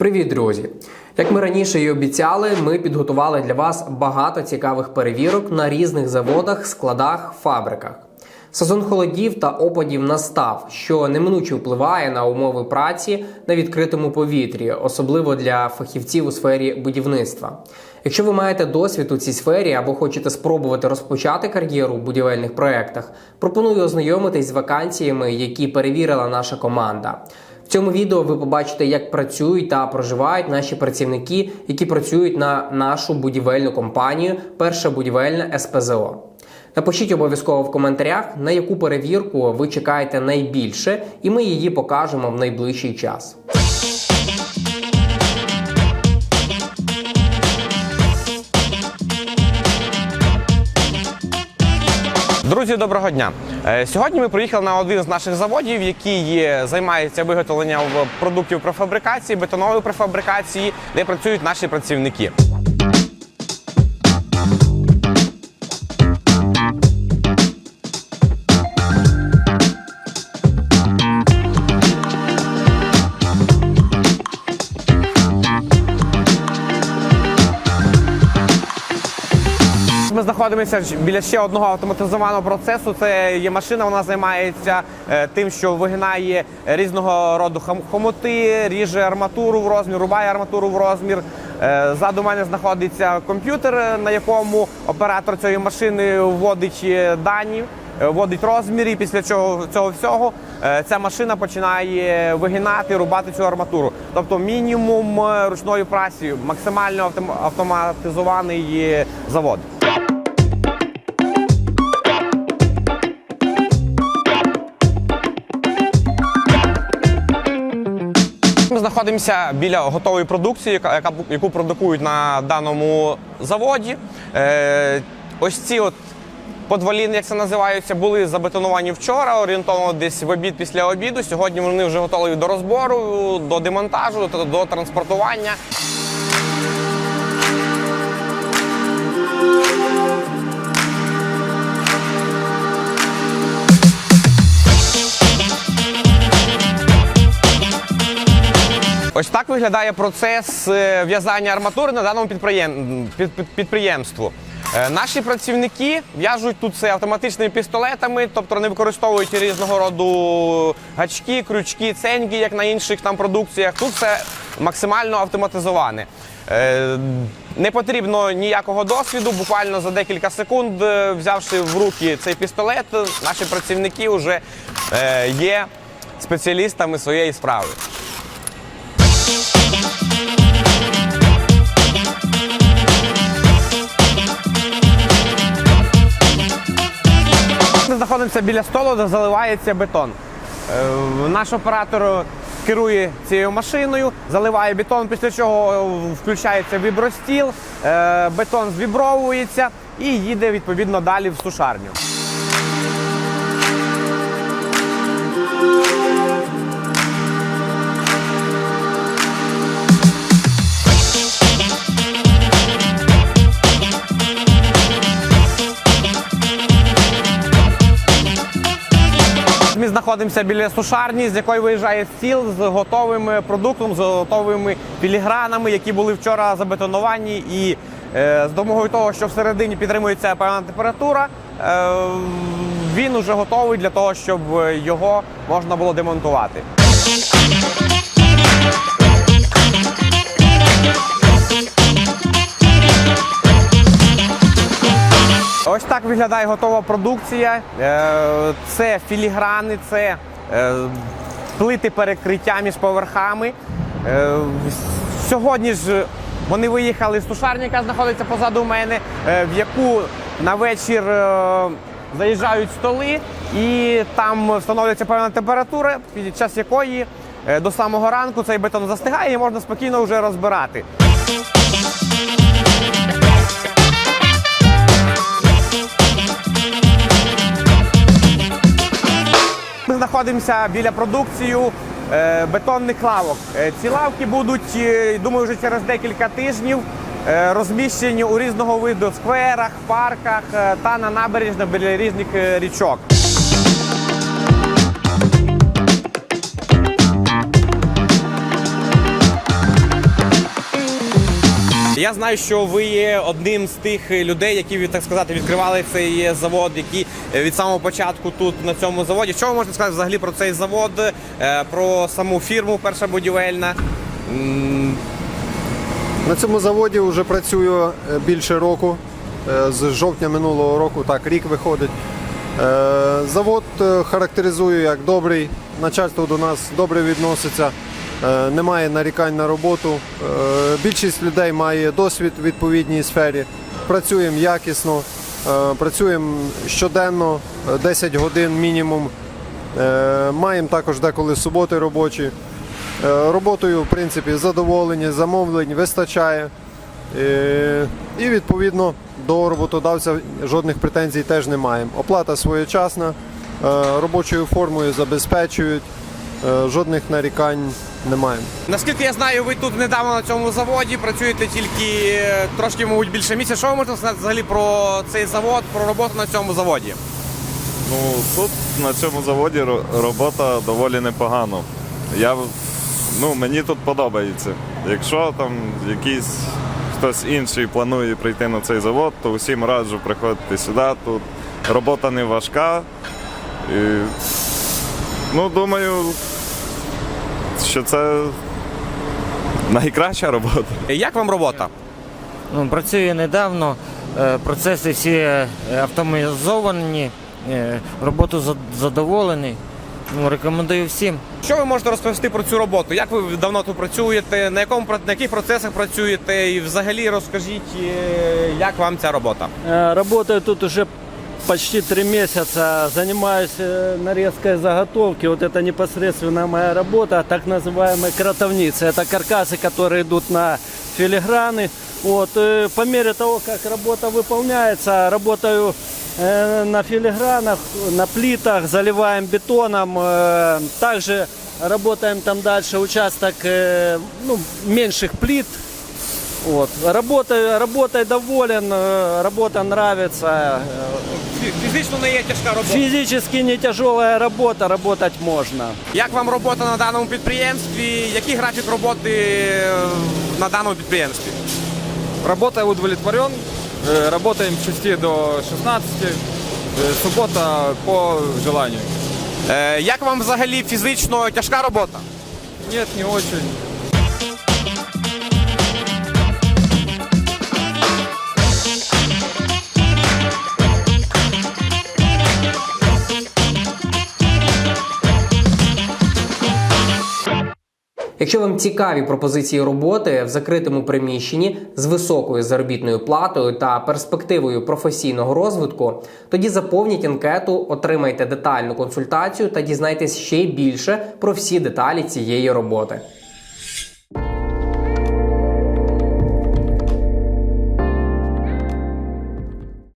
Привіт, друзі! Як ми раніше і обіцяли, ми підготували для вас багато цікавих перевірок на різних заводах, складах, фабриках. Сезон холодів та опадів настав, що неминуче впливає на умови праці на відкритому повітрі, особливо для фахівців у сфері будівництва. Якщо ви маєте досвід у цій сфері або хочете спробувати розпочати кар'єру у будівельних проєктах, пропоную ознайомитись з вакансіями, які перевірила наша команда. Цьому відео ви побачите, як працюють та проживають наші працівники, які працюють на нашу будівельну компанію Перша будівельна СПЗО. Напишіть обов'язково в коментарях, на яку перевірку ви чекаєте найбільше, і ми її покажемо в найближчий час. Друзі, доброго дня! Е, Сьогодні ми приїхали на один з наших заводів, який займається виготовленням продуктів префабрикації, бетонової префабрикації, де працюють наші працівники. Ми знаходимося біля ще одного автоматизованого процесу. Це є машина. Вона займається е, тим, що вигинає різного роду хом- хомути, ріже арматуру в розмір, рубає арматуру в розмір. Е, Ззаду мене знаходиться комп'ютер, на якому оператор цієї машини вводить е, дані, вводить розмір, і після чого цього всього ця машина починає вигинати, рубати цю арматуру. Тобто мінімум ручної праці, максимально автоматизований завод. Знаходимося біля готової продукції, яка, яку продукують на даному заводі. Е, ось ці от подваліни, як це називаються, були забетоновані вчора, орієнтовно десь в обід після обіду. Сьогодні вони вже готові до розбору, до демонтажу, до транспортування. Ось так виглядає процес е, в'язання арматури на даному підприєм... під- під- підприємству. Е, Наші працівники в'яжуть тут це автоматичними пістолетами, тобто вони використовують різного роду гачки, крючки, ценьки, як на інших там продукціях. Тут все максимально автоматизоване. Е, Не потрібно ніякого досвіду. Буквально за декілька секунд, взявши в руки цей пістолет, наші працівники вже є спеціалістами своєї справи. Знаходимося біля столу, де заливається бетон. Е, Наш оператор керує цією машиною, заливає бетон, після чого е, включається вібростіл, е, бетон звібровується і їде відповідно далі в сушарню. Ми знаходимося біля сушарні, з якої виїжджає стіл з готовим продуктом, з готовими філігранами, які були вчора забетоновані. І е, з допомогою того, що всередині підтримується певна температура, е, він уже готовий для того, щоб його можна було демонтувати. Виглядає готова продукція. Е, Це філіграни, це е, плити перекриття між поверхами. Е, Сьогодні ж вони виїхали з тушарні, яка знаходиться позаду мене, в яку на вечір заїжджають столи, і там встановлюється певна температура, під час якої до самого ранку цей бетон застигає і можна спокійно вже розбирати. Знаходимося біля продукції е, бетонних лавок. Е, Ці лавки будуть, е, думаю, вже через декілька тижнів розміщені у різного виду скверах, парках та на набережних біля різних річок. Я знаю, що ви є одним з тих людей, які так сказати відкривали цей завод, які від самого початку тут на цьому заводі. Що ви можете сказати взагалі про цей завод, е, про саму фірму Перша будівельна? На цьому заводі вже працюю е, більше року. Е, З жовтня минулого року, так, рік виходить. Завод характеризую як добрий, начальство до нас добре відноситься, немає нарікань на роботу. Е, Більшість людей має досвід в відповідній сфері. Працюємо якісно, е, працюємо щоденно, е, 10 годин мінімум. Е, Маємо також деколи суботи робочі. Е, Роботою, в принципі, задоволені, замовлень вистачає. Е, І відповідно до роботодавця жодних претензій теж не маємо. Оплата своєчасна, е, робочою формою забезпечують, е, жодних нарікань не маємо. Наскільки я знаю, ви тут недавно на цьому заводі працюєте тільки е, трошки, мабуть, більше місяця. Що ви можете сказати взагалі про цей завод, про роботу на цьому заводі? Ну, тут на цьому заводі робота доволі непогано. Я, ну, мені тут подобається. Якщо там якийсь хтось інший планує прийти на цей завод, то усім раджу приходити сюди. Тут робота не важка. І, ну, думаю, що це найкраща робота. Як вам робота? Ну, працюю недавно, е, процеси всі е, автоматизовані, е, роботу за- задоволений. Ну, рекомендую всім. Що ви можете розповісти про цю роботу? Як ви давно тут працюєте? На якому на яких процесах працюєте? І взагалі розкажіть, як вам ця робота? Работаю тут уже почти три месяца. Занимаюсь э, нарезкой заготовки. Вот это непосредственно моя работа, так называемые кротовницы. Это каркасы, которые идут на филиграны. Вот, э, по мере того, как работа выполняется, работаю э, на филигранах, на плитах, заливаем бетоном. э, Также работаем там дальше участок э, ну, меньших плит, вот. Работаю, работой доволен, э, работа нравится. Э, Фі- Фізично не є тяжка робота. Физически не тяжелая работа, работать можно. Як вам робота на даному підприємстві? Який графік роботи е, на даному підприємстві? Работа удовлетворен. Э, Работаем с 6 до 16. Э, Суббота по желанию. Е, Як вам взагалі фізично тяжка робота? Нет, не очень. Якщо вам цікаві пропозиції роботи в закритому приміщенні з високою заробітною платою та перспективою професійного розвитку, тоді заповніть анкету, отримайте детальну консультацію та дізнайтесь ще більше про всі деталі цієї роботи.